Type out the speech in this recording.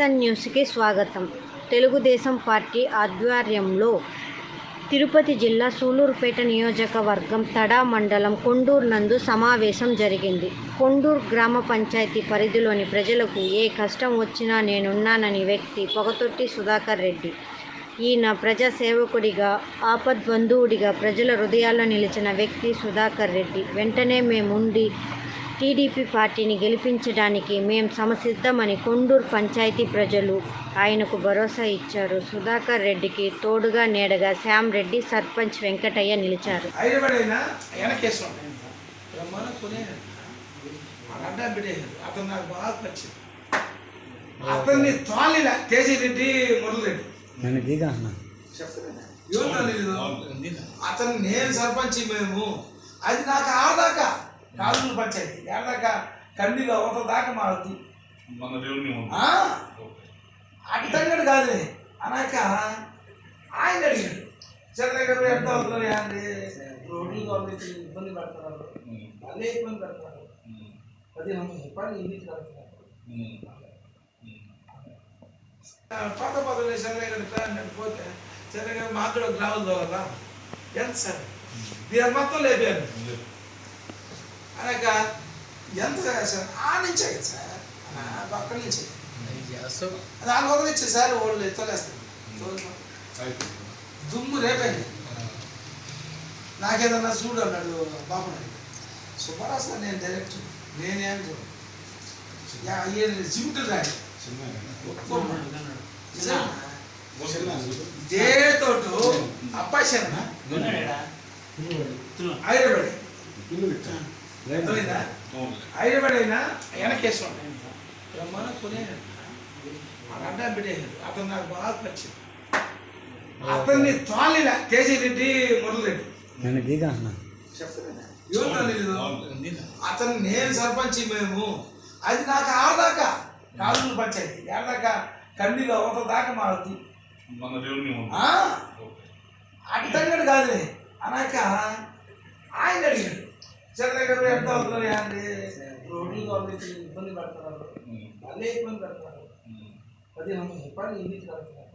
SN న్యూస్కి స్వాగతం. Telugu Desam party ఆధ్వర్యంలో తిరుపతి జిల్లా సూలూరుపేట నియోజకవర్గం తడా మండలం కొండూరు నందు సమావేశం జరిగింది. కొండూరు గ్రామ పంచాయతీ పరిధిలోని ప్రజలకు ఏ కష్టం వచ్చినా నేనున్నానని వ్యక్తి పొగతొట్టి సుధాకర్ రెడ్డి. ఈయన ప్రజా సేవకుడిగా ఆపద్బంధువుడిగా ప్రజల హృదయాల్లో నిలిచిన వ్యక్తి సుధాకర్ రెడ్డి. వెంటనే మేముండి టీడీపీ పార్టీని గెలిపించడానికి మేం సమసిద్ధమని కొండూరు పంచాయతీ ప్రజలు ఆయనకు భరోసా ఇచ్చారు. సుధాకర్ రెడ్డికి తోడుగా నీడగా శ్యామ్ రెడ్డి సర్పంచ్ వెంకటయ్య నిలిచారు. అతన్ని రెడ్డి మురళిరెడ్డి. నేను దిగా అన్న? చెప్తాను ఎవరు తెలీదు అతను నేను సర్పంచ్ మేము. అది నాకు ఆడదాకా కాదు పంచాయతీ ఆడదాకా కండిలో అవతల దాకా మారుతూ మన దేవుని ఉంది అడ్డంగడు కాదు. అనాక ఆయన అడిగాడు. చంద్రగారు ఎంత అవుతున్నారు? అండి రోడ్లు కావాలి ఇబ్బంది పెడుతున్నారు అదే ఇబ్బంది పెడుతున్నారు అది ఇంటికి కడుతున్నారు పాత పాతలు చంద్రగారు పోతే చంద్రగారు మాకు కూడా గ్రామాలు తోగలరా ఎంత సార్? దీని మొత్తం లేపారు. అనక ఎంత సార్? ఆ నుంచే కదా సార్? అక్కడి నుంచి. దాని వదిలిచ్చి సార్ వాళ్ళు ఎత్తలేస్తారు దుమ్ము రేపండి నాకేదన్నా చూడు అన్నాడు బాబు సుబ్బారావు సార్ నేను డైరెక్ట్ నేనేం చూడు జిమ్టు రాడు ఇదే తోటు అప్పాశన హైదరాబాద్. అర్థమైందా హైదరాబాద్ అయినా వెనకేసాం బ్రహ్మాండం కొనే అడ్డా బిడ్డేశారు అతను నాకు బాగా నచ్చింది అతన్ని తోలిలా కేసీ రెడ్డి మురళిరెడ్డి. నేను అన్న. అతను నేను సర్పంచ్ మేము. అది నాకు ఆడదాకా కాదు పంచాయతీ ఆడదాకా కండిలో అవతల దాకా మారుతూ మన దేవుని ఉంది అడ్డంగడు కాదు అనాక ఆయన అడిగాడు. చంద్రగారు ఎంత అవుతున్నారు అండి రోడ్లు కావాలి ఇబ్బంది పెడుతున్నారు అదే ఇబ్బంది పెడుతున్నారు అది నమ్మ పని ఇంటికి కడుతున్నారు